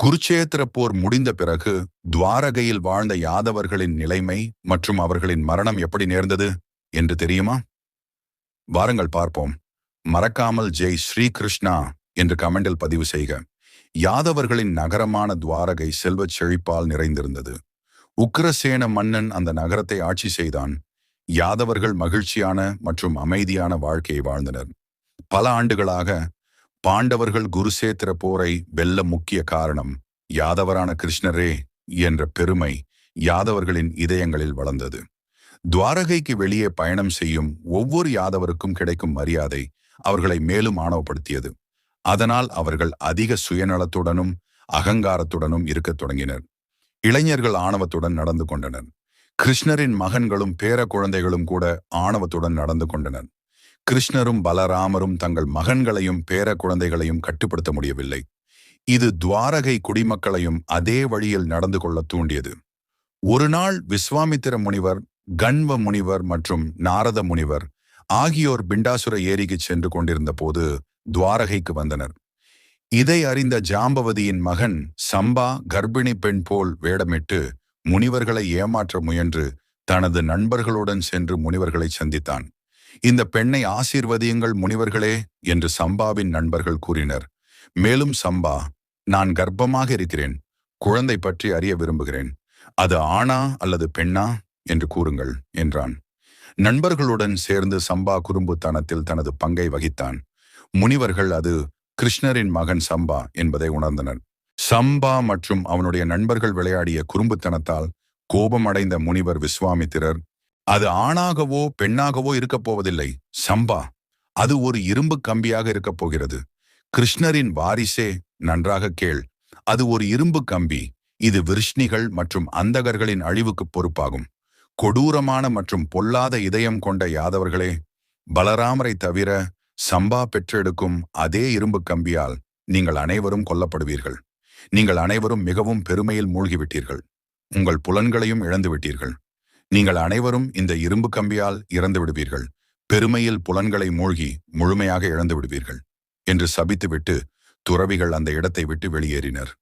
குருச்சேத்திர போர் முடிந்த பிறகு துவாரகையில் வாழ்ந்த யாதவர்களின் நிலைமை மற்றும் அவர்களின் மரணம் எப்படி நேர்ந்தது என்று தெரியுமா? வாருங்கள் பார்ப்போம். மறக்காமல் ஜெய் ஸ்ரீ கிருஷ்ணா என்று கமெண்டில் பதிவு செய்க. யாதவர்களின் நகரமான துவாரகை செல்வச் செழிப்பால் நிறைந்திருந்தது. உக்ரசேன மன்னன் அந்த நகரத்தை ஆட்சி செய்தான். யாதவர்கள் மகிழ்ச்சியான மற்றும் அமைதியான வாழ்க்கையை வாழ்ந்தனர். பல ஆண்டுகளாக பாண்டவர்கள் குருசேத்திர போரை வெல்ல முக்கிய காரணம் யாதவரான கிருஷ்ணரே என்ற பெருமை யாதவர்களின் இதயங்களில் வளர்ந்தது. துவாரகைக்கு வெளியே பயணம் செய்யும் ஒவ்வொரு யாதவருக்கும் கிடைக்கும் மரியாதை அவர்களை மேலும் ஆணவப்படுத்தியது. அதனால் அவர்கள் அதிக சுயநலத்துடனும் அகங்காரத்துடனும் இருக்கத் தொடங்கினர். இளைஞர்கள் ஆணவத்துடன் நடந்து கொண்டனர். கிருஷ்ணரின் மகன்களும் பேர குழந்தைகளும் கூட ஆணவத்துடன் நடந்து கொண்டனர். கிருஷ்ணரும் பலராமரும் தங்கள் மகன்களையும் பேர குழந்தைகளையும் கட்டுப்படுத்த முடியவில்லை. இது துவாரகை குடிமக்களையும் அதே வழியில் நடந்து கொள்ள தூண்டியது. ஒரு நாள் விஸ்வாமித்திர முனிவர் கண்வ முனிவர் மற்றும் நாரத முனிவர் ஆகியோர் பிண்டாசுர ஏரிக்கு சென்று கொண்டிருந்த போது துவாரகைக்கு வந்தனர். இதை அறிந்த ஜாம்பவதியின் மகன் சம்பா கர்ப்பிணி பெண் போல் வேடமிட்டு முனிவர்களை ஏமாற்ற முயன்று தனது நண்பர்களுடன் சென்று முனிவர்களை சந்தித்தான். இந்த பெண்ணை ஆசீர்வதியுங்கள் முனிவர்களே என்று சம்பாவின் நண்பர்கள் கூறினர். மேலும் சம்பா நான் கர்ப்பமாக இருக்கிறேன். குழந்தை பற்றி அறிய விரும்புகிறேன். அது ஆணா அல்லது பெண்ணா என்று கூறுங்கள் என்றான். நண்பர்களுடன் சேர்ந்து சம்பா குறும்புத்தனத்தில் தனது பங்கை வகித்தான். முனிவர்கள் அது கிருஷ்ணரின் மகன் சம்பா என்பதை உணர்ந்தனர். சம்பா மற்றும் அவனுடைய நண்பர்கள் விளையாடிய குறும்புத்தனத்தால் கோபமடைந்த முனிவர் விஸ்வாமித்திரர் அது ஆணாகவோ பெண்ணாகவோ இருக்கப் போவதில்லை. சம்பா அது ஒரு இரும்பு கம்பியாக இருக்கப் போகிறது. கிருஷ்ணரின் வாரிசே நன்றாக கேள். அது ஒரு இரும்பு கம்பி. இது விருஷ்ணிகள் மற்றும் அந்தகர்களின் அழிவுக்கு பொறுப்பாகும். கொடூரமான மற்றும் பொல்லாத இதயம் கொண்ட யாதவர்களே பலராமரை தவிர சம்பா பெற்றெடுக்கும் அதே இரும்பு கம்பியால் நீங்கள் அனைவரும் கொல்லப்படுவீர்கள். நீங்கள் அனைவரும் மிகவும் பெருமையில் மூழ்கிவிட்டீர்கள். உங்கள் புலன்களையும் இழந்து விட்டீர்கள் நீங்கள் அனைவரும் இந்த இரும்பு கம்பியால் இறந்து விடுவீர்கள். பெருமையில் புலன்களை மூழ்கி முழுமையாக இழந்து விடுவீர்கள் என்று சபித்துவிட்டு துறவிகள் அந்த இடத்தை விட்டு வெளியேறினர்.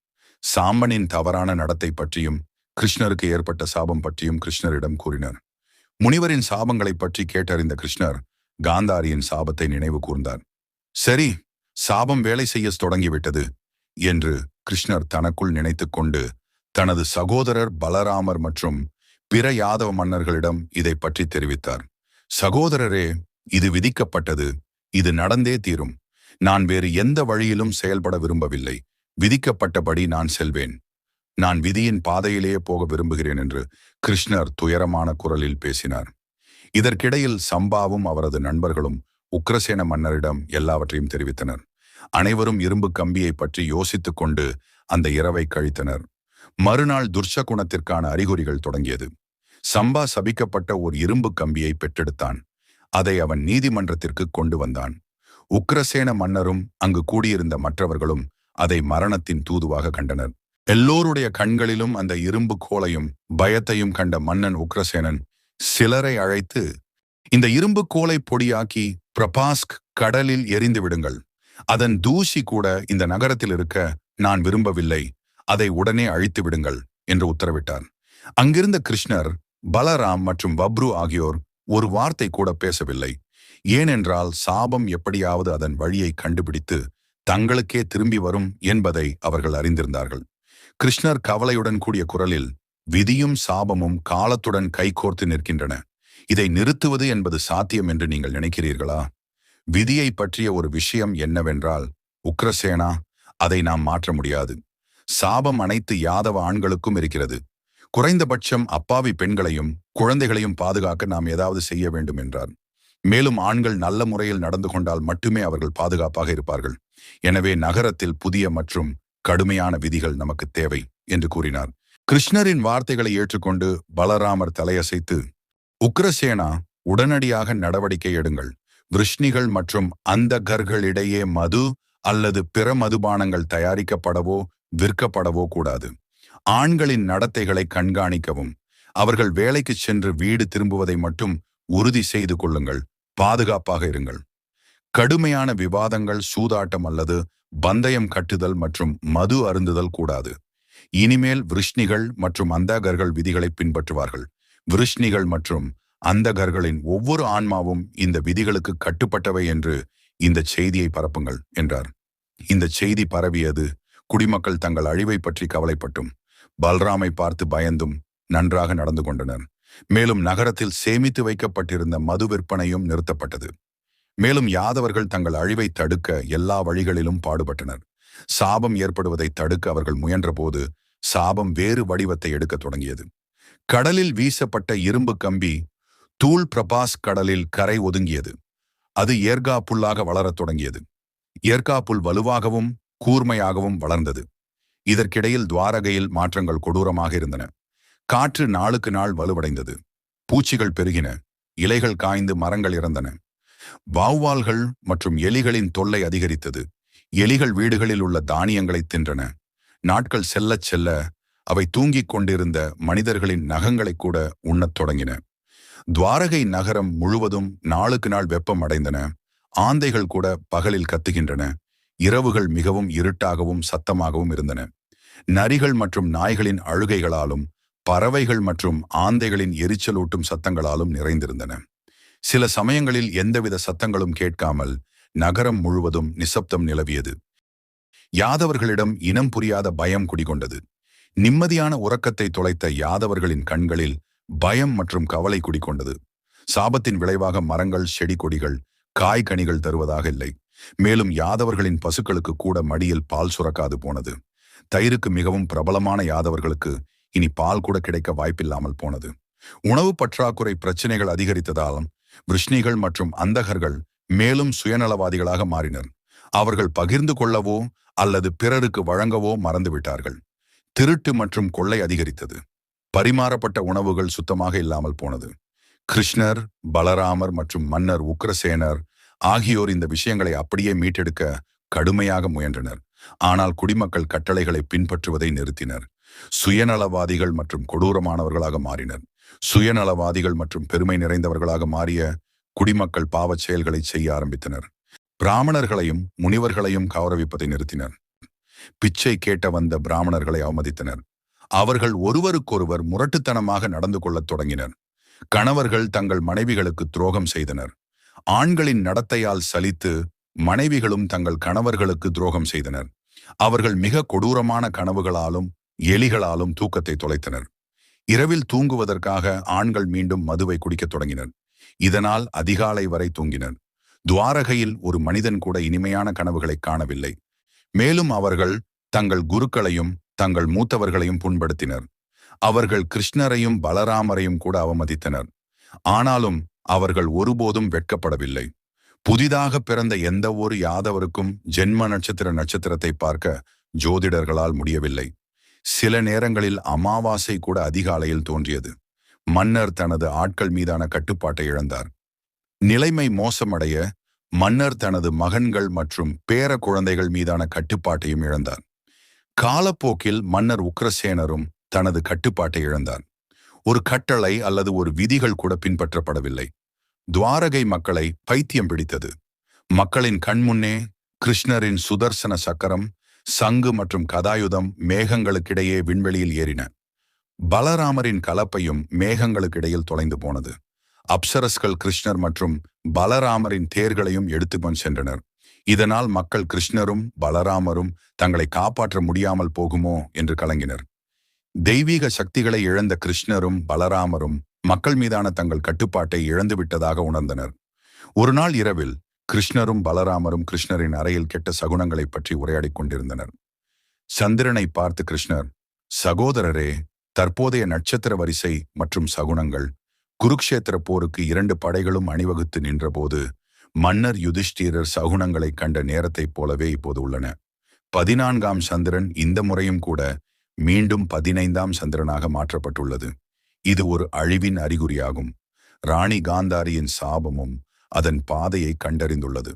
சாம்பனின் தவறான நடத்தை பற்றியும் கிருஷ்ணருக்கு ஏற்பட்ட சாபம் பற்றியும் கிருஷ்ணரிடம் கூறினர். முனிவரின் சாபங்களை பற்றி கேட்டறிந்த கிருஷ்ணர் காந்தாரியின் சாபத்தை நினைவு கூர்ந்தார். சரி சாபம் வேலை செய்ய தொடங்கிவிட்டது என்று கிருஷ்ணர் தனக்குள் நினைத்து கொண்டு தனது சகோதரர் பலராமர் மற்றும் பிற யாதவ மன்னர்களிடம் இதை பற்றி தெரிவித்தார். சகோதரரே இது விதிக்கப்பட்டது. இது நடந்தே தீரும். நான் வேறு எந்த வழியிலும் செயல்பட விரும்பவில்லை. விதிக்கப்பட்டபடி நான் செல்வேன். நான் விதியின் பாதையிலேயே போக விரும்புகிறேன் என்று கிருஷ்ணர் துயரமான குரலில் பேசினார். இதற்கிடையில் சம்பாவும் அவரது நண்பர்களும் உக்ரசேன மன்னரிடம் எல்லாவற்றையும் தெரிவித்தனர். அனைவரும் இரும்பு கம்பியை பற்றி யோசித்துக் கொண்டு அந்த இரவை கழித்தனர். மறுநாள் துர்ஷகுணத்திற்கான அறிகுறிகள் தொடங்கியது. சம்பா சபிக்கப்பட்ட ஒரு இரும்பு கம்பியை பெற்றெடுத்தான். அதை அவன் நீதிமன்றத்திற்கு கொண்டு வந்தான். உக்ரசேன மன்னரும் அங்கு கூடியிருந்த மற்றவர்களும் அதை மரணத்தின் தூதுவாக கண்டனர். எல்லோருடைய கண்களிலும் அந்த இரும்பு கோலையும் பயத்தையும் கண்ட மன்னன் உக்ரசேனன் சிலரை அழைத்து இந்த இரும்பு கோலை பொடியாக்கி பிரபாஸ்க் கடலில் எரிந்து விடுங்கள். அதன் தூசி கூட இந்த நகரத்தில் இருக்க நான் விரும்பவில்லை. அதை உடனே அழித்து விடுங்கள் என்று உத்தரவிட்டார் அங்கிருந்த கிருஷ்ணர் பலராம் மற்றும் வப்ரு ஆகியோர் ஒரு வார்த்தை கூட பேசவில்லை. ஏனென்றால் சாபம் எப்படியாவது அதன் வழியை கண்டுபிடித்து தங்களுக்கே திரும்பி வரும் என்பதை அவர்கள் அறிந்திருந்தார்கள். கிருஷ்ணர் கவலையுடன் கூடிய குரலில் விதியும் சாபமும் காலத்துடன் கைகோர்த்து நிற்கின்றன. இதை நிறுத்துவது என்பது சாத்தியம் என்று நீங்கள் நினைக்கிறீர்களா? விதியை பற்றிய ஒரு விஷயம் என்னவென்றால் உக்ரசேனா அதை நாம் மாற்ற முடியாது. சாபம் அனைத்து யாதவ ஆண்களுக்கும் இருக்கிறது. குறைந்தபட்சம் அப்பாவி பெண்களையும் குழந்தைகளையும் பாதுகாக்க நாம் ஏதாவது செய்ய வேண்டும் என்றார் மேலும் ஆண்கள் நல்ல முறையில் நடந்து கொண்டால் மட்டுமே அவர்கள் பாதுகாப்பாக இருப்பார்கள். எனவே நகரத்தில் புதிய மற்றும் கடுமையான விதிகள் நமக்கு தேவை என்று கூறினார். கிருஷ்ணரின் வார்த்தைகளை ஏற்றுக்கொண்டு பலராமர் தலையசைத்து உக்ரசேனா உடனடியாக நடவடிக்கை எடுங்கள். விருஷ்ணிகள் மற்றும் அந்தகர்களிடையே மது அல்லது பிற மதுபானங்கள் தயாரிக்கப்படவோ விற்கப்படவோ கூடாது. ஆண்களின் நடத்தைகளை கண்காணிக்கவும். அவர்கள் வேலைக்கு சென்று வீடு திரும்புவதை மட்டும் உறுதி செய்து கொள்ளுங்கள். பாதுகாப்பாக இருங்கள். கடுமையான விவாதங்கள் சூதாட்டம் அல்லது பந்தயம் கட்டுதல் மற்றும் மது அருந்துதல் கூடாது. இனிமேல் விருஷ்ணிகள் மற்றும் அந்தகர்கள் விதிகளை பின்பற்றுவார்கள். விருஷ்ணிகள் மற்றும் அந்தகர்களின் ஒவ்வொரு ஆன்மாவும் இந்த விதிகளுக்கு கட்டுப்பட்டவை என்று இந்த செய்தியை பரப்புங்கள் என்றார். இந்த செய்தி பரவியது குடிமக்கள் தங்கள் அழிவை பற்றி கவலைப்பட்டும். பல்ராமை பார்த்து பயந்தும் நன்றாக நடந்து கொண்டனர். மேலும் நகரத்தில் சேமித்து வைக்கப்பட்டிருந்த மது விற்பனையும் நிறுத்தப்பட்டது. மேலும் யாதவர்கள் தங்கள் அழிவை தடுக்க எல்லா வழிகளிலும் பாடுபட்டனர். சாபம் ஏற்படுவதை தடுக்க அவர்கள் முயன்றபோது சாபம் வேறு வடிவத்தை எடுக்க தொடங்கியது. கடலில் வீசப்பட்ட இரும்பு கம்பி தூள் பிரபாஸ் கடலில் கரை ஒதுங்கியது. அது ஏர்கா புல்லாக வளரத் தொடங்கியது. ஏர்கா புல் வலுவாகவும் கூர்மையாகவும் வளர்ந்தது. இதற்கிடையில் துவாரகையில் மாற்றங்கள் கொடூரமாக இருந்தன. காற்று நாளுக்கு நாள் வலுவடைந்தது. பூச்சிகள் பெருகின. இலைகள் காய்ந்து மரங்கள் இறந்தன. வாவ்வால்கள் மற்றும் எலிகளின் தொல்லை அதிகரித்தது. எலிகள் வீடுகளில் உள்ள தானியங்களை தின்றன. நாட்கள் செல்லச் செல்ல அவை தூங்கிக் கொண்டிருந்த மனிதர்களின் நகங்களை கூட உண்ணத் தொடங்கின. துவாரகை நகரம் முழுவதும் நாளுக்கு நாள் வெப்பம் அடைந்தன. ஆந்தைகள் கூட பகலில் கத்துகின்றன. இரவுகள் மிகவும் இருட்டாகவும் சத்தமாகவும் இருந்தன. நரிகள் மற்றும் நாய்களின் அழுகைகளாலும் பறவைகள் மற்றும் ஆந்தைகளின் எரிச்சலூட்டும் சத்தங்களாலும் நிறைந்திருந்தன. சில சமயங்களில் எந்தவித சத்தங்களும் கேட்காமல் நகரம் முழுவதும் நிசப்தம் நிலவியது. யாதவர்களிடம் இனம் புரியாத பயம் குடிகொண்டது. நிம்மதியான உறக்கத்தை தொலைத்த யாதவர்களின் கண்களில் பயம் மற்றும் கவலை குடிக்கொண்டது சாபத்தின் விளைவாக மரங்கள் செடி கொடிகள் காய்கனிகள் தருவதாக இல்லை. மேலும் யாதவர்களின் பசுக்களுக்கு கூட மடியில் பால் சுரக்காது போனது. தயிருக்கு மிகவும் பிரபலமான யாதவர்களுக்கு இனி பால் கூட கிடைக்க வாய்ப்பில்லாமல் போனது. உணவு பற்றாக்குறை பிரச்சனைகள் அதிகரித்ததாலும் விஷ்ணிகள் மற்றும் அந்தகர்கள் மேலும் சுயநலவாதிகளாக மாறினர். அவர்கள் பகிர்ந்து கொள்ளவோ அல்லது பிறருக்கு வழங்கவோ மறந்துவிட்டார்கள். திருட்டு மற்றும் கொள்ளை அதிகரித்தது. பரிமாறப்பட்ட உணவுகள் சுத்தமாக இல்லாமல் போனது. கிருஷ்ணர் பலராமர் மற்றும் மன்னர் உக்ரசேனர் ஆகியோர் இந்த விஷயங்களை அப்படியே மீட்டெடுக்க கடுமையாக முயன்றனர். ஆனால் குடிமக்கள் கட்டளைகளை பின்பற்றுவதை நிறுத்தினர். சுயநலவாதிகள் மற்றும் கொடூரமானவர்களாக மாறினர். சுயநலவாதிகள் மற்றும் பெருமை நிறைந்தவர்களாக மாறிய குடிமக்கள் பாவச் செயல்களை செய்ய ஆரம்பித்தனர். பிராமணர்களையும் முனிவர்களையும் கௌரவிப்பதை நிறுத்தினர். பிச்சை கேட்ட வந்த பிராமணர்களை அவமதித்தனர். அவர்கள் ஒருவருக்கொருவர் முரட்டுத்தனமாக நடந்து கொள்ளத் தொடங்கினர். கணவர்கள் தங்கள் மனைவிகளுக்கு துரோகம் செய்தனர். ஆண்களின் நடத்தையால் சலித்து மனைவிகளும் தங்கள் கணவர்களுக்கு துரோகம் செய்தனர். அவர்கள் மிக கொடூரமான கனவுகளாலும் எலிகளாலும் தூக்கத்தை தொலைத்தனர். இரவில் தூங்குவதற்காக ஆண்கள் மீண்டும் மதுவை குடிக்கத் தொடங்கினர். இதனால் அதிகாலை வரை தூங்கினர். துவாரகையில் ஒரு மனிதன் கூட இனிமையான கனவுகளை காணவில்லை. மேலும் அவர்கள் தங்கள் குருக்களையும் தங்கள் மூத்தவர்களையும் புண்படுத்தினர். அவர்கள் கிருஷ்ணரையும் பலராமரையும் கூட அவமதித்தனர். ஆனாலும் அவர்கள் ஒருபோதும் வெட்கப்படவில்லை. புதிதாக பிறந்த எந்த ஒரு யாதவருக்கும் ஜென்ம நட்சத்திர நட்சத்திரத்தை பார்க்க ஜோதிடர்களால் முடியவில்லை. சில நேரங்களில் அமாவாசை கூட அதிகாலையில் தோன்றியது. மன்னர் தனது ஆட்கள் மீதான கட்டுப்பாட்டை இழந்தார். நிலைமை மோசமடைய மன்னர் தனது மகன்கள் மற்றும் பேர குழந்தைகள் மீதான கட்டுப்பாட்டையும் இழந்தார். காலப்போக்கில் மன்னர் உக்ரசேனரும் தனது கட்டுப்பாட்டை இழந்தார். ஒரு கட்டளை அல்லது ஒரு விதிகள் கூட பின்பற்றப்படவில்லை. துவாரகை மக்களை பைத்தியம் பிடித்தது. மக்களின் கண்முன்னே கிருஷ்ணரின் சுதர்சன சக்கரம் சங்கு மற்றும் கதாயுதம் மேகங்களுக்கிடையே விண்வெளியில் ஏறின. பலராமரின் கலப்பையும் மேகங்களுக்கிடையில் தொலைந்து போனது. அப்சரஸ்கள் கிருஷ்ணர் மற்றும் பலராமரின் தேர்களையும் எடுத்துக்கொண்டு சென்றனர். இதனால் மக்கள் கிருஷ்ணரும் பலராமரும் தங்களை காப்பாற்ற முடியாமல் போகுமோ என்று கலங்கினர். தெய்வீக சக்திகளை இழந்த கிருஷ்ணரும் பலராமரும் மக்கள் மீதான தங்கள் கட்டுப்பாட்டை இழந்துவிட்டதாக உணர்ந்தனர். ஒரு நாள் இரவில் கிருஷ்ணரும் பலராமரும் கிருஷ்ணரின் அறையில் கெட்ட சகுனங்களை பற்றி உரையாடிக் கொண்டிருந்தனர். சந்திரனை பார்த்து கிருஷ்ணர் சகோதரரே தற்போதைய நட்சத்திர வரிசை மற்றும் சகுனங்கள் குருக்ஷேத்திர போருக்கு இரண்டு படைகளும் அணிவகுத்து நின்றபோது மன்னர் யுதிஷ்டிரர் சகுனங்களை கண்ட நேரத்தைப் போலவே இப்போது உள்ளன. பதினான்காம் சந்திரன் இந்த முறையும் கூட மீண்டும் பதினைந்தாம் சந்திரனாக மாற்றப்பட்டுள்ளது. இது ஒரு அழிவின் அறிகுறியாகும். ராணி காந்தாரியின் சாபமும் அதன் பாதையை கண்டறிந்துள்ளது.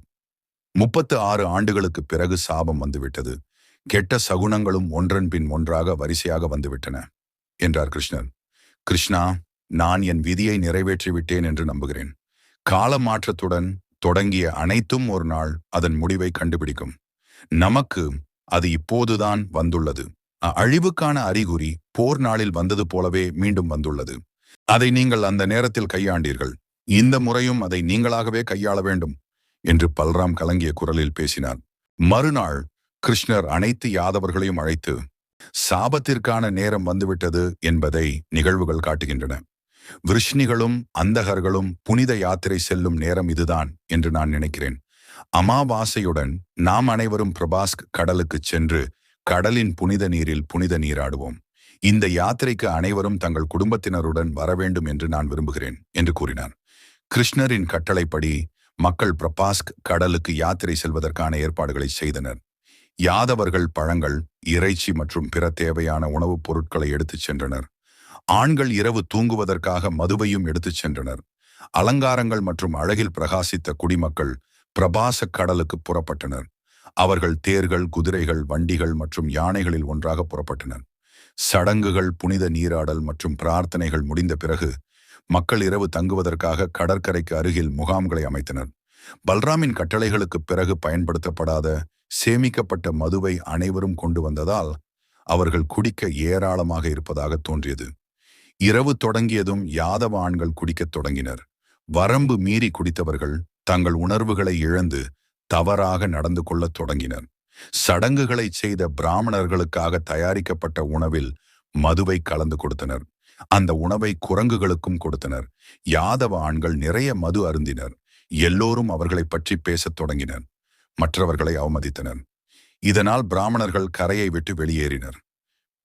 முப்பத்து ஆறு ஆண்டுகளுக்கு பிறகு சாபம் வந்துவிட்டது. கெட்ட சகுனங்களும் ஒன்றன் பின் ஒன்றாக வரிசையாக வந்துவிட்டன என்றார் கிருஷ்ணர். கிருஷ்ணா நான் என் விதியை நிறைவேற்றிவிட்டேன் என்று நம்புகிறேன். கால மாற்றத்துடன் தொடங்கிய அனைத்தும் ஒரு நாள் அதன் முடிவை கண்டுபிடிக்கும். நமக்கு அது இப்போதுதான் வந்துள்ளது. அழிவுக்கான அறிகுறி போர் நாளில் வந்தது போலவே மீண்டும் வந்துள்ளது. அதை நீங்கள் அந்த நேரத்தில் கையாண்டீர்கள். இந்த முறையும் அதை நீங்களாகவே கையாள வேண்டும் என்று பல்ராம் கலங்கிய குரலில் பேசினார். மறுநாள் கிருஷ்ணர் அனைத்து யாதவர்களையும் அழைத்து சாபத்திற்கான நேரம் வந்துவிட்டது என்பதை நிகழ்வுகள் காட்டுகின்றன. விருஷ்ணிகளும் அந்தகர்களும் புனித யாத்திரை செல்லும் நேரம் இதுதான் என்று நான் நினைக்கிறேன். அமாவாசையுடன் நாம் அனைவரும் பிரபாஸ்க் கடலுக்குச் சென்று கடலின் புனித நீரில் புனித நீராடுவோம். இந்த யாத்திரைக்கு அனைவரும் தங்கள் குடும்பத்தினருடன் வர வேண்டும் என்று நான் விரும்புகிறேன் என்று கூறினார் கிருஷ்ணரின் கட்டளைப்படி மக்கள் பிரபாஸ்க் கடலுக்கு யாத்திரை செல்வதற்கான ஏற்பாடுகளை செய்தனர். யாதவர்கள் பழங்கள் இறைச்சி மற்றும் பிற தேவையான உணவுப் பொருட்களை எடுத்துச் சென்றனர். ஆண்கள் இரவு தூங்குவதற்காக மதுவையும் எடுத்துச் சென்றனர். அலங்காரங்கள் மற்றும் அழகில் பிரகாசித்த குடிமக்கள் பிரபாச கடலுக்கு புறப்பட்டனர். அவர்கள் தேர்கள் குதிரைகள் வண்டிகள் மற்றும் யானைகளில் ஒன்றாக புறப்பட்டனர். சடங்குகள் புனித நீராடல் மற்றும் பிரார்த்தனைகள் முடிந்த பிறகு மக்கள் இரவு தங்குவதற்காக கடற்கரைக்கு அருகில் முகாம்களை அமைத்தனர். பல்ராமின் கட்டளைகளுக்குப் பிறகு பயன்படுத்தப்படாத சேமிக்கப்பட்ட மதுவை அனைவரும் கொண்டு வந்ததால் அவர்கள் குடிக்க ஏராளமாக இருப்பதாக தோன்றியது. இரவு தொடங்கியதும் யாதவ ஆண்கள் குடிக்கத் தொடங்கினர். வரம்பு மீறி குடித்தவர்கள் தங்கள் உணர்வுகளை இழந்து தவறாக நடந்து கொள்ளத் தொடங்கினர். சடங்குகளைச் செய்த பிராமணர்களுக்காக தயாரிக்கப்பட்ட உணவில் மதுவை கலந்து கொடுத்தனர். அந்த உணவை குரங்குகளுக்கும் கொடுத்தனர். யாதவ ஆண்கள் நிறைய மது அருந்தினர். எல்லோரும் அவர்களைப் பற்றி பேசத் தொடங்கினர். மற்றவர்களை அவமதித்தனர். இதனால் பிராமணர்கள் கரையை விட்டு வெளியேறினர்.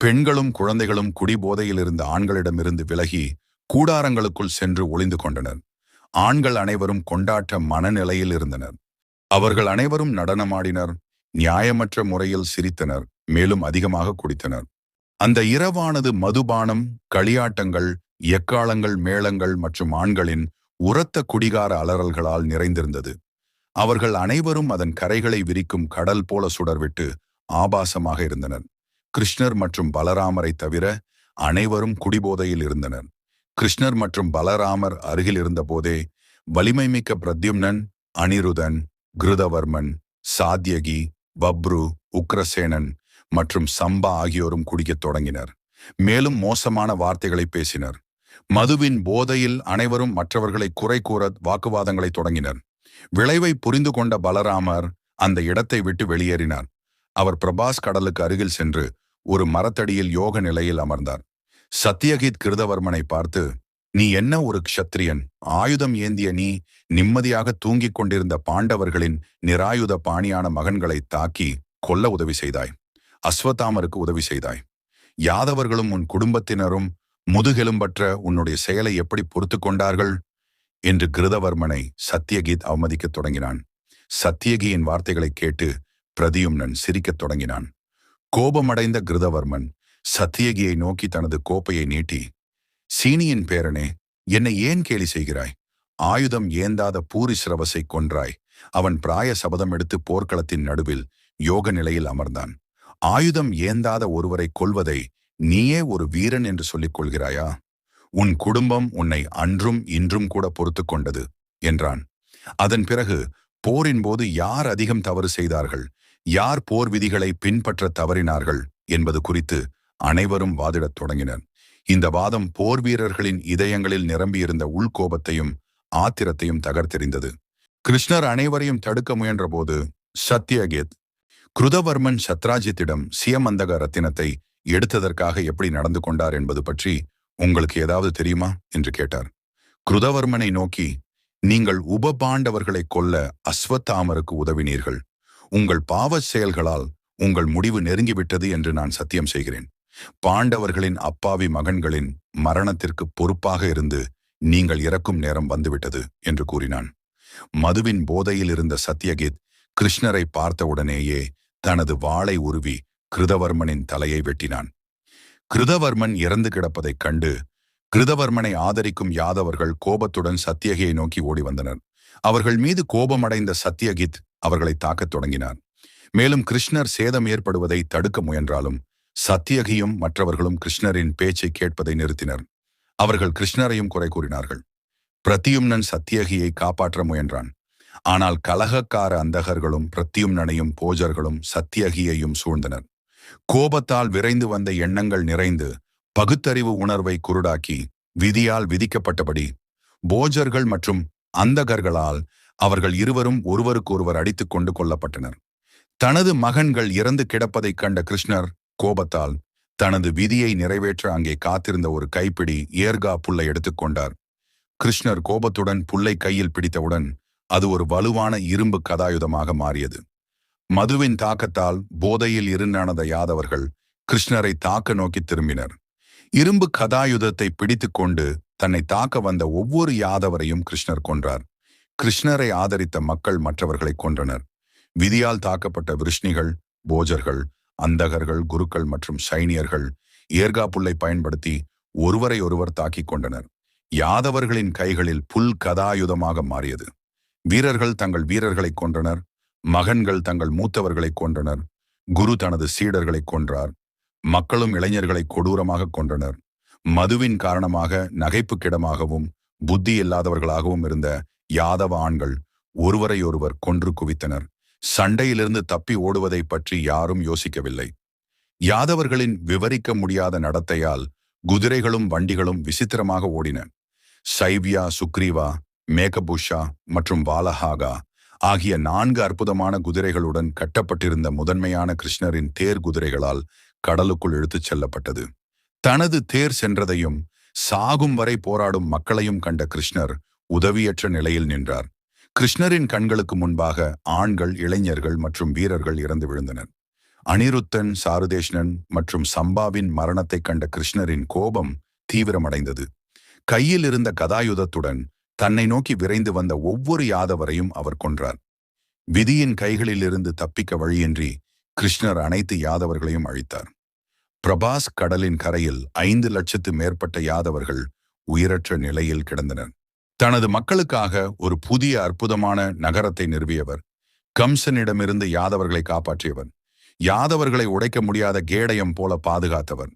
பெண்களும் குழந்தைகளும் குடிபோதையில் இருந்த ஆண்களிடமிருந்து விலகி கூடாரங்களுக்குள் சென்று ஒளிந்து கொண்டனர். ஆண்கள் அனைவரும் கொண்டாட்ட மனநிலையில் இருந்தனர். அவர்கள் அனைவரும் நடனமாடினர் நியாயமற்ற முறையில் சிரித்தனர் மேலும் அதிகமாக குடித்தனர். அந்த இரவானது மதுபானம் களியாட்டங்கள் எக்காலங்கள் மேளங்கள் மற்றும் ஆண்களின் உரத்த குடிகார அலறல்களால் நிறைந்திருந்தது. அவர்கள் அனைவரும் அதன் கரைகளை விரிக்கும் கடல் போல சுடர்விட்டு ஆபாசமாக இருந்தனர். கிருஷ்ணர் மற்றும் பலராமரை தவிர அனைவரும் குடிபோதையில் இருந்தனர். கிருஷ்ணர் மற்றும் பலராமர் அருகில் இருந்தபோதே வலிமை மிக்க பிரத்யும்னன் அனிருதன் கிருதவர்மன் சாத்யகி பப்ரு உக்ரசேனன் மற்றும் சம்பா ஆகியோரும் குடிக்கத் தொடங்கினர். மேலும் மோசமான வார்த்தைகளை பேசினர். மதுவின் போதையில் அனைவரும் மற்றவர்களை குறை கூற வாக்குவாதங்களை தொடங்கினர். விளைவை புரிந்து கொண்ட பலராமர் அந்த இடத்தை விட்டு வெளியேறினார். அவர் பிரபாஸ் கடலுக்கு அருகில் சென்று ஒரு மரத்தடியில் யோக நிலையில் அமர்ந்தார். சத்யகித் கிருதவர்மனை பார்த்து நீ என்ன ஒரு க்ஷத்திரியன் ஆயுதம் ஏந்திய நீ நிம்மதியாக தூங்கிக் கொண்டிருந்த பாண்டவர்களின் நிராயுத பாணியான மகன்களை தாக்கி கொல்ல உதவி செய்தாய். அஸ்வத்தாமருக்கு உதவி செய்தாய். யாதவர்களும் உன் குடும்பத்தினரும் முதுகெலும்பற்ற உன்னுடைய செயலை எப்படி பொறுத்து கொண்டார்கள்? என்று கிருதவர்மனை சத்தியகீத் அவமதிக்கத் தொடங்கினான். சத்தியகியின் வார்த்தைகளைக் கேட்டு பிரதியும்னன் சிரிக்கத் தொடங்கினான். கோபமடைந்த கிருதவர்மன் சத்தியகியை நோக்கி தனது கோப்பையை நீட்டி சீனியின் பேரனே என்னை ஏன் கேலி செய்கிறாய்? ஆயுதம் ஏந்தாத பூரிஸ்ரவசை கொன்றாய். அவன் பிராய சபதம் எடுத்து போர்க்களத்தின் நடுவில் யோக நிலையில் அமர்ந்தான். ஆயுதம் ஏந்தாத ஒருவரை கொல்வதை நீயே ஒரு வீரன் என்று சொல்லிக் கொள்கிறாயா? உன் குடும்பம் உன்னை அன்றும் இன்றும் கூட பொறுத்து கொண்டது என்றான். அதன் பிறகு போரின் போது யார் அதிகம் தவறு செய்தார்கள்? யார் போர் விதிகளை பின்பற்ற தவறினார்கள் என்பது குறித்து அனைவரும் வாதிடத் தொடங்கினர். இந்த வாதம் போர் வீரர்களின் இதயங்களில் நிரம்பியிருந்த உள்கோபத்தையும் ஆத்திரத்தையும் தகர்த்தெறிந்தது. கிருஷ்ணர் அனைவரையும் தடுக்க முயன்றபோது சத்யகேத் குருதவர்மன் சத்ராஜித்திடம் சியமந்தக ரத்தினத்தை எடுத்ததற்காக எப்படி நடந்து கொண்டார் என்பது பற்றி உங்களுக்கு ஏதாவது தெரியுமா? என்று கேட்டார். குருதவர்மனை நோக்கி நீங்கள் உபபாண்டவர்களை கொல்ல அஸ்வத்தாமருக்கு உதவினீர்கள். உங்கள் பாவச் செயல்களால் உங்கள் முடிவு நெருங்கிவிட்டது என்று நான் சத்தியம் செய்கிறேன். பாண்டவர்களின் அப்பாவி மகன்களின் மரணத்திற்கு பொறுப்பாக இருந்து நீங்கள் இறக்கும் நேரம் வந்துவிட்டது என்று கூறினான். மதுவின் போதையில் இருந்த சத்யகித் கிருஷ்ணரை பார்த்தவுடனேயே தனது வாளை உருவி கிருதவர்மனின் தலையை வெட்டினான். கிருதவர்மன் இறந்து கிடப்பதைக் கண்டு கிருதவர்மனை ஆதரிக்கும் யாதவர்கள் கோபத்துடன் சத்தியகியை நோக்கி ஓடி வந்தனர். அவர்கள் மீது கோபமடைந்த சத்யகித் அவர்களை தாக்கத் தொடங்கினார். மேலும் கிருஷ்ணர் சேதம் ஏற்படுவதை தடுக்க முயன்றாலும் சத்தியகியும் மற்றவர்களும் கிருஷ்ணரின் பேச்சை கேட்பதை நிறுத்தினர். அவர்கள் கிருஷ்ணரையும் குறை கூறினார்கள். பிரத்தியும்னன் சத்தியகியை காப்பாற்ற முயன்றான். ஆனால் கலகக்கார அந்தகர்களும் பிரத்யும்னனையும் போஜர்களும் சத்தியகியையும் சூழ்ந்தனர். கோபத்தால் விரைந்து வந்த எண்ணங்கள் நிறைந்து பகுத்தறிவு உணர்வை குருடாக்கி விதியால் விதிக்கப்பட்டபடி போஜர்கள் மற்றும் அந்தகர்களால் அவர்கள் இருவரும் ஒருவருக்கொருவர் அடித்துக் கொண்டு கொல்லப்பட்டனர். தனது மகன்கள் இறந்து கிடப்பதைக் கண்ட கிருஷ்ணர் கோபத்தால் தனது விதியை நிறைவேற்ற அங்கே காத்திருந்த ஒரு கைப்பிடி ஏர்கா புல்லை எடுத்துக்கொண்டார் கிருஷ்ணர் கோபத்துடன் புல்லை கையில் பிடித்தவுடன் அது ஒரு வலுவான இரும்பு கதாயுதமாக மாறியது. மதுவின் தாக்கத்தால் போதையில் இருந்தனத யாதவர்கள் கிருஷ்ணரை தாக்க நோக்கி திரும்பினர். இரும்பு கதாயுதத்தை பிடித்துக்கொண்டு தன்னை தாக்க வந்த ஒவ்வொரு யாதவரையும் கிருஷ்ணர் கொன்றார். கிருஷ்ணரை ஆதரித்த மக்கள் மற்றவர்களை கொன்றனர். விதியால் தாக்கப்பட்ட விருஷ்ணிகள் போஜர்கள் அந்தகர்கள் குருக்கள் மற்றும் சைனியர்கள் ஏர்கா புல்லை பயன்படுத்தி ஒருவரை ஒருவர் தாக்கிக் கொண்டனர். யாதவர்களின் கைகளில் புல் கதாயுதமாக மாறியது. வீரர்கள் தங்கள் வீரர்களை கொன்றனர். மகன்கள் தங்கள் மூத்தவர்களை கொன்றனர். குரு தனது சீடர்களை கொன்றார். மக்களும் இளைஞர்களை கொடூரமாக கொன்றனர். மதுவின் காரணமாக நகைப்புக்கிடமாகவும் புத்தி இல்லாதவர்களாகவும் இருந்த யாதவ ஆண்கள் ஒருவரையொருவர் கொன்று குவித்தனர். சண்டையிலிருந்து தப்பி ஓடுவதை பற்றி யாரும் யோசிக்கவில்லை. யாதவர்களின் விவரிக்க முடியாத நடத்தையால் குதிரைகளும் வண்டிகளும் விசித்திரமாக ஓடின. சைவ்யா சுக்ரீவா மேகபுஷா மற்றும் வாலஹாகா ஆகிய நான்கு அற்புதமான குதிரைகளுடன் கட்டப்பட்டிருந்த முதன்மையான கிருஷ்ணரின் தேர் குதிரைகளால் கடலுக்குள் இழுத்துச் செல்லப்பட்டது. தனது தேர் சென்றதையும் சாகும் வரை போராடும் மக்களையும் கண்ட கிருஷ்ணர் உதவியற்ற நிலையில் நின்றார். கிருஷ்ணரின் கண்களுக்கு முன்பாக ஆண்கள் இளைஞர்கள் மற்றும் வீரர்கள் இறந்து விழுந்தனர். அனிருத்தன் சாருதேஷ்ணன் மற்றும் சம்பாவின் மரணத்தைக் கண்ட கிருஷ்ணரின் கோபம் தீவிரமடைந்தது. கையில் இருந்த கதாயுதத்துடன் தன்னை நோக்கி விரைந்து வந்த ஒவ்வொரு யாதவரையும் அவர் கொன்றார். விதியின் கைகளிலிருந்து தப்பிக்க வழியின்றி கிருஷ்ணர் அனைத்து யாதவர்களையும் அழித்தார். பிரபாஸ் கடலின் கரையில் ஐந்து லட்சத்து மேற்பட்ட யாதவர்கள் உயிரற்ற நிலையில் கிடந்தனர். தனது மக்களுக்காக ஒரு புதிய அற்புதமான நகரத்தை நிறுவியவர். கம்சனிடமிருந்து யாதவர்களை காப்பாற்றியவன். யாதவர்களை உடைக்க முடியாத கேடயம் போல பாதுகாத்தவர்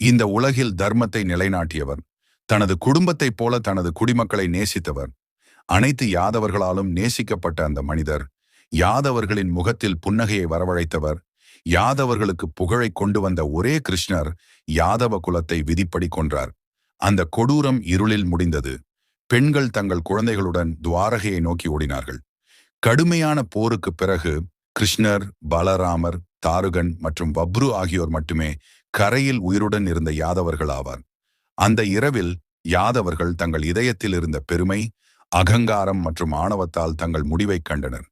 இந்த உலகில் தர்மத்தை நிலைநாட்டியவர் தனது குடும்பத்தைப் போல தனது குடிமக்களை நேசித்தவர் அனைத்து யாதவர்களாலும் நேசிக்கப்பட்ட அந்த மனிதர் யாதவர்களின் முகத்தில் புன்னகையை வரவழைத்தவர் யாதவர்களுக்கு புகழை கொண்டு வந்த ஒரே கிருஷ்ணர் யாதவ குலத்தை விதிப்படி கொன்றார். அந்த கொடூரம் இருளில் முடிந்தது. பெண்கள் தங்கள் குழந்தைகளுடன் துவாரகையை நோக்கி ஓடினார்கள். கடுமையான போருக்கு பிறகு கிருஷ்ணர் பலராமர் தாருகன் மற்றும் வப்ரு ஆகியோர் மட்டுமே கரையில் உயிருடன் இருந்த யாதவர்கள் ஆவார். அந்த இரவில் யாதவர்கள் தங்கள் இதயத்தில் இருந்த பெருமை அகங்காரம் மற்றும் ஆணவத்தால் தங்கள் முடிவை கண்டனர்.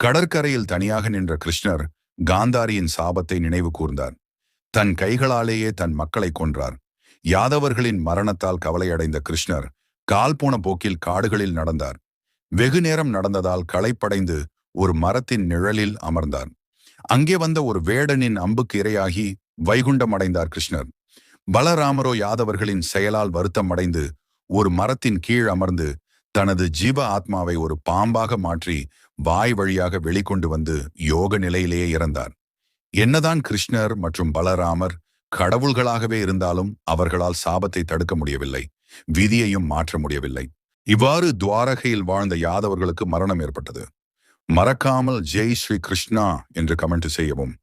கடற்கரையில் தனியாக நின்ற கிருஷ்ணர் காந்தாரியின் சாபத்தை நினைவு கூர்ந்தார். தன் கைகளாலேயே தன் மக்களை கொன்றார். யாதவர்களின் மரணத்தால் கவலையடைந்த கிருஷ்ணர் கால் போன போக்கில் காடுகளில் நடந்தார். வெகு நேரம் நடந்ததால் களைப்படைந்து ஒரு மரத்தின் நிழலில் அமர்ந்தார். அங்கே வந்த ஒரு வேடனின் அம்புக்கு இரையாகி வைகுண்டம் அடைந்தார் கிருஷ்ணர். பலராமரோ யாதவர்களின் செயலால் வருத்தம் அடைந்து ஒரு மரத்தின் கீழ் அமர்ந்து தனது ஜீவ ஆத்மாவை ஒரு பாம்பாக மாற்றி வாய் வழியாக வெளிக்கொண்டு வந்து யோக நிலையிலேயே இறந்தார். என்னதான் கிருஷ்ணர் மற்றும் பலராமர் கடவுள்களாகவே இருந்தாலும் அவர்களால் சாபத்தை தடுக்க முடியவில்லை. விதியையும் மாற்ற முடியவில்லை. இவ்வாறு துவாரகையில் வாழ்ந்த யாதவர்களுக்கு மரணம் ஏற்பட்டது. மறக்காமல் ஜெய் ஸ்ரீ கிருஷ்ணா என்று கமெண்ட் செய்யவும்.